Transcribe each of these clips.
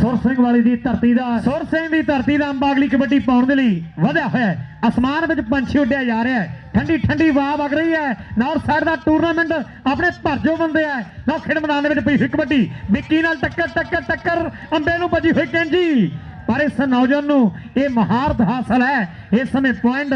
ਸੁਰ ਸਿੰਘ ਵਾਲੀ ਦੀ ਧਰਤੀ ਦਾ ਸੁਰ ਸਿੰਘ ਦੀ ਧਰਤੀ ਦਾ ਅੰਬਾ ਕਬੱਡੀ ਪਾਉਣ ਦੇ ਲਈ ਵਧਿਆ ਹੋਇਆ ਅਸਮਾਨ ਵਿੱਚ ਪੰਛੀ ਉੱਡਿਆ ਜਾ ਰਿਹਾ ਹੈ। ਠੰਡੀ ਠੰਡੀ ਹਵਾ ਵਗ ਰਹੀ ਹੈ। ਨਾਰਥ ਸਾਈਡ ਦਾ ਟੂਰਨਾਮੈਂਟ ਆਪਣੇ ਭਰਜੋ ਬੰਦੇ ਆ। ਨਾ ਖੇਡ ਮੈਦਾਨ ਦੇ ਵਿੱਚ ਪਈ ਹੋਈ ਕਬੱਡੀ। ਵਿੱਕੀ ਨਾਲ ਟੱਕਰ ਟੱਕਰ ਟੱਕਰ। ਅੰਬੇ ਨੂੰ ਵੱਜੀ ਹੋਈ ਕੈਂਜੀ। ਪਰ ਇਸ ਨੌਜਵਾਨ ਨੂੰ ਇਹ ਮਹਾਰਤ ਹਾਸਲ ਹੈ। ਇਸ ਸਮੇਂ ਪੁਆਇੰਟ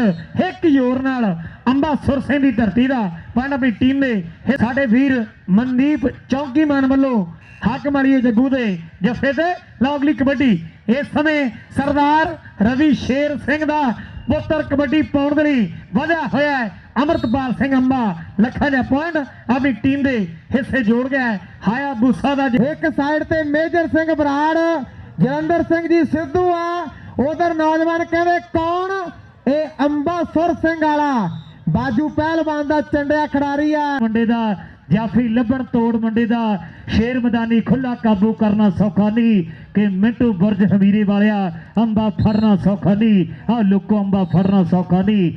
ਇੱਕ ਜ਼ੋਰ ਨਾਲ ਅੰਬਾ ਸੁਰ ਸਿੰਘ ਦੀ ਧਰਤੀ ਦਾ। ਪੁਆਇੰਟ ਆਪਣੀ ਟੀਮ ਦੇ ਸਾਡੇ ਵੀਰ ਮਨਦੀਪ ਚੌਂਕੀਮਾਨ ਵੱਲੋਂ ਹੱਕ ਮਾਰੀਏ ਜੱਗੂ ਦੇ ਜੱਫੇ ਤੇ। ਲੌਗਲੀ ਕਬੱਡੀ। ਇਸ ਸਮੇਂ ਸਰਦਾਰ ਰਵੀ ਸ਼ੇਰ ਸਿੰਘ ਦਾ ਪੁੱਤਰ ਕਬੱਡੀ ਪਾਉਣ ਦੇ ਲਈ ਵਧਿਆ ਹੋਇਆ ਹੈ। ਅਮਰਤਪਾਲ ਸਿੰਘ ਅੰਬਾ, ਲੱਖਾਂ ਦਾ ਪੁਆਇੰਟ। ਆਪਣੀ ਟੀਮ ਦੇ ਹਿੱਸੇ ਜੋੜ ਗਿਆ ਹੈ। ਹਾਇਆ ਬੂਸਾ ਦਾ ਇੱਕ ਸਾਈਡ ਤੇ ਮੇਜਰ ਸਿੰਘ ਬਰਾੜ, ਜਲੰਧਰ ਸਿੰਘ ਜੀ ਸਿੱਧੂ ਆ। ਉਧਰ ਨੌਜਵਾਨ ਕਹਿੰਦੇ, ਕੌਣ? ਇਹ ਅੰਬਾ ਸੁਰ ਸਿੰਘ ਵਾਲਾ। ਬਾਜੂ ਪਹਿਲਵਾਨ ਦਾ ਚੰਡਿਆ ਖਿਡਾਰੀ ਆ। ਮੁੰਡੇ ਦਾ ਜਾਫੀ ਲੱਭਣ ਤੋੜ ਮੁੰਡੇ ਦਾ ਸ਼ੇਰ ਮੈਦਾਨੀ ਖੁੱਲਾ ਕਾਬੂ ਕਰਨਾ ਸੌਖਾ ਨਹੀਂ ਕਿ ਮਿੰਟੂ ਬੁਰਜ ਹਮੀਰੇ ਵਾਲਿਆ ਅੰਬਾ ਫੜਨਾ ਸੌਖਾ ਨਹੀਂ ਆ ਲੁੱਕੋ ਅੰਬਾ ਫੜਨਾ ਸੌਖਾ ਨਹੀਂ।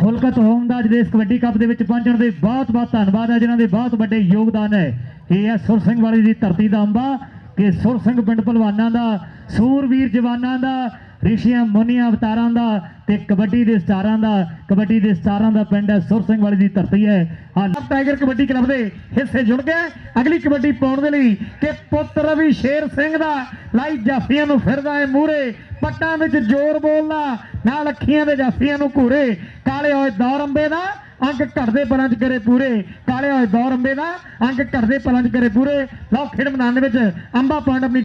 ਫੁਲਕਤ ਹੋਮ। ਦਾ ਅੱਜ ਇਸ ਕਬੱਡੀ ਕੱਪ ਦੇ ਵਿੱਚ ਪਹੁੰਚਣ ਦੇ ਬਹੁਤ ਬਹੁਤ ਧੰਨਵਾਦ ਹੈ ਜਿਨ੍ਹਾਂ ਦੇ ਬਹੁਤ ਵੱਡੇ ਯੋਗਦਾਨ ਹੈ। ਇਹ ਹੈ ਸੁਰ ਸਿੰਘ ਵਾਲੀ ਦੀ ਧਰਤੀ ਦਾ ਅੰਬਾ ਕਿ ਸੁਰ ਸਿੰਘ ਪਿੰਡ ਭਲਵਾਨਾਂ ਦਾ ਸੂਰਵੀਰ ਜਵਾਨਾਂ ਦਾ ਰਿਸ਼ੀਆਂ ਮੁਨੀਆਂ ਅਵਤਾਰਾਂ ਦਾ ਤੇ ਕਬੱਡੀ ਦੇ ਸਟਾਰਾਂ ਦਾ, ਕਬੱਡੀ ਦੇ ਸਟਾਰਾਂ ਦਾ ਪਿੰਡ ਹੈ, ਸੁਰ ਸਿੰਘ ਵਾਲੀ ਦੀ ਧਰਤੀ ਹੈ। ਹਾਂ ਟਾਈਗਰ ਕਬੱਡੀ ਕਲੱਬ ਦੇ ਹਿੱਸੇ ਜੁੜ ਗਏ। ਅਗਲੀ ਕਬੱਡੀ ਪਾਉਣ ਦੇ ਲਈ ਕਿ ਪੁੱਤ ਰਵੀ ਸ਼ੇਰ ਸਿੰਘ ਦਾ ਲਾਈ ਜਾਫੀਆਂ ਨੂੰ ਫਿਰਦਾ ਹੈ ਮੂਰੇ ਪੱਟਾਂ ਵਿੱਚ ਜ਼ੋਰ ਬੋਲਦਾ, ਨਾਲ ਅੱਖੀਆਂ ਦੇ ਜਾਫੀਆਂ ਨੂੰ ਘੂਰੇ। ਕਾਲੇ ਹੋਏ ਦੌਰ ਅੰਬੇ ਦਾ ਅੰਗ ਘੜਦੇ ਪਲਾਂ ਚ ਕਰੇ ਪੂਰੇ। ਕਾਲੇ ਹੋਏ ਦੌਰ ਅੰਬੇ ਦਾ ਅੰਗ ਘੜਦੇ ਪਲਾਂ ਚ ਕਰੇ ਪੂਰੇ। ਲਓ, ਖੇਡ ਮੈਦਾਨ ਦੇ ਵਿੱਚ ਅੰਬਾ ਪੁਆਇੰਟ ਆਪਣੀ